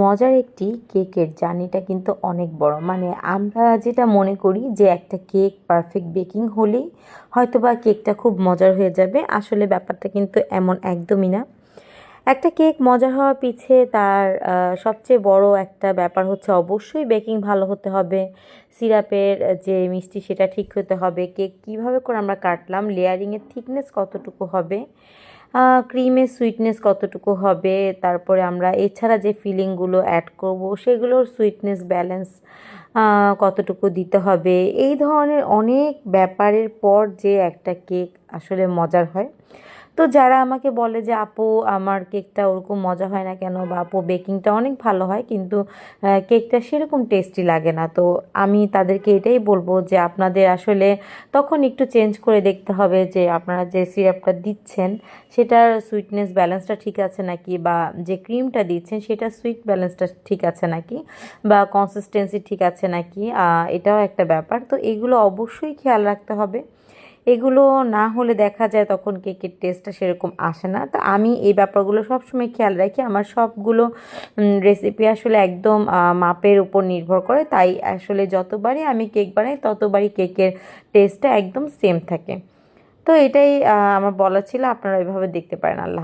মজার একটি কেকের জার্নিটা কিন্তু অনেক বড়। মানে আমরা যেটা মনে করি যে একটা কেক পারফেক্ট বেকিং হলেই হয়তো বা কেকটা খুব মজার হয়ে যাবে, আসলে ব্যাপারটা কিন্তু এমন একদমই না। একটা কেক মজা হওয়ার পিছে তার সবচেয়ে বড় একটা ব্যাপার হচ্ছে অবশ্যই বেকিং ভালো হতে হবে। সিরাপের যে মিষ্টি সেটা ঠিক হতে হবে। কেক কীভাবে করে আমরা কাটলাম লেয়ারিংয়ের থিকনেস কতটুকু হবে? ক্রিমের সুইটনেস কতটুকু হবে, তারপরে আমরা এছাড়া যে ফিলিংগুলো অ্যাড করব, সেগুলোর সুইটনেস ব্যালেন্স কতটুকু দিতে হবে, এই ধরনের অনেক ব্যাপারের পর যে একটা কেক আসলে মজার হয়। তো যারা আমাকে বলে যে, আপু, আমার কেকটা ওরকম মজা হয় না কেন? বা, আপু, বেকিংটা অনেক ভালো হয়, কিন্তু কেকটা সেরকম টেস্টি লাগে না। তো আমি তাদেরকে এটাই বলব যে, আপনাদের আসলে তখন একটু চেঞ্জ করে দেখতে হবে যে, আপনারা যে সিরাপটা দিচ্ছেন, সেটার সুইটনেস ব্যালেন্সটা ঠিক আছে নাকি? বা, যে ক্রিমটা দিচ্ছেন সেটা সুইট ব্যালেন্সটা ঠিক আছে নাকি? বা কনসিস্টেন্সি ঠিক আছে নাকি? এটাও একটা ব্যাপার। তো এগুলো অবশ্যই খেয়াল রাখতে হবে। এগুলো না হলে দেখা যায় তখন কেকের টেস্টটা সেরকম আসে না। তো আমি এই ব্যাপারগুলো সবসময় খেয়াল রাখি। আমার সবগুলো রেসিপি আসলে একদম মাপের উপর নির্ভর করে। তাই আসলে যতবারই আমি কেক বানাই, ততবারই কেকের টেস্টটা একদম সেম থাকে। তো এটাই আমার বলা ছিল। আপনারা এভাবে দেখতে পারেন। আল্লাহ